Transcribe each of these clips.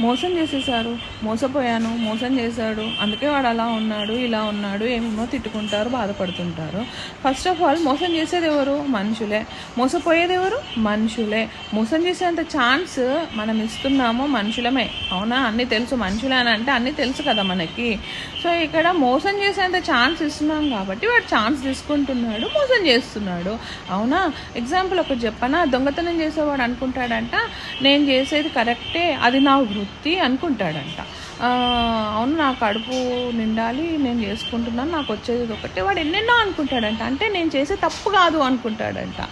మోసం చేసేసారు మోసపోయాను మోసం చేశాడు. అందుకే వాడు అలా ఉన్నాడు ఇలా ఉన్నాడు ఏమేమో తిట్టుకుంటారు బాధపడుతుంటారు. ఫస్ట్ ఆఫ్ ఆల్ మోసం చేసేది ఎవరు? మనుషులే. మోసపోయేది ఎవరు? మనుషులే. మోసం చేసేంత ఛాన్స్ మనం ఇస్తున్నాము మనుషులమే. అవునా? అన్నీ తెలుసు. మనుషులే అని అంటే అన్నీ తెలుసు కదా మనకి. సో ఇక్కడ మోసం చేసేంత ఛాన్స్ ఇస్తున్నాం కాబట్టి వాడు ఛాన్స్ తీసుకుంటున్నాడు మోసం చేస్తున్నాడు. అవునా? ఎగ్జాంపుల్ ఒకటి చెప్పనా? దొంగతనం చేసేవాడు అనుకుంటాడంట నేను చేసేది కరెక్టే అది నా వృత్తి. అనుకుంటాడంట. అవును నా కడుపు నిండాలి నేను చేసుకుంటున్నాను నాకు వచ్చేది ఒకటి ఒకటే. వాడు ఎన్నెన్నో అనుకుంటాడంట. అంటే నేను చేసే తప్పు కాదు అనుకుంటాడంట.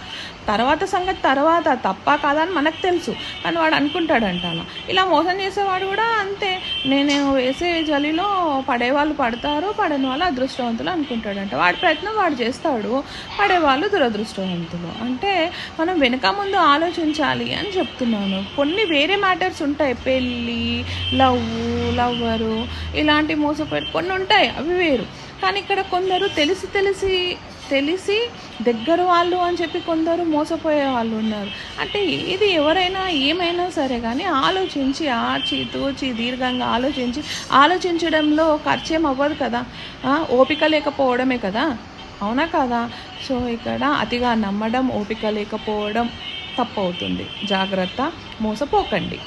తర్వాత సంగతి తర్వాత తప్ప కాదా అని మనకు తెలుసు. కానీ వాడు అనుకుంటాడంట అలా. ఇలా మోసం చేసేవాడు కూడా అంతే. నేను వేసే జలిలో పడేవాళ్ళు పడతారు పడని వాళ్ళు అదృష్టవంతులు అనుకుంటాడంట. వాడి ప్రయత్నం వాడు చేస్తాడు పడేవాళ్ళు దురదృష్టవంతులు. అంటే మనం వెనక ముందు ఆలోచించాలి అని చెప్తున్నాను. కొన్ని వేరే మ్యాటర్స్ ఉంటాయి. పెళ్ళి లవ్ లవ్వరు ఇలాంటి మోసపోయి కొన్ని ఉంటాయి. అవి వేరు. కానీ ఇక్కడ కొందరు తెలిసి తెలిసి తెలిసి దగ్గర వాళ్ళు అని చెప్పి కొందరు మోసపోయే వాళ్ళు ఉన్నారు. అంటే ఏది ఎవరైనా ఏమైనా సరే కానీ ఆలోచించి ఆచి తూచి దీర్ఘంగా ఆలోచించి ఆలోచించడంలో ఖర్చేం అవ్వదు కదా. ఓపిక లేకపోవడమే కదా. అవునా కదా? సో ఇక్కడ అతిగా నమ్మడం ఓపిక లేకపోవడం తప్పు అవుతుంది జాగ్రత్త మోసపోకండి.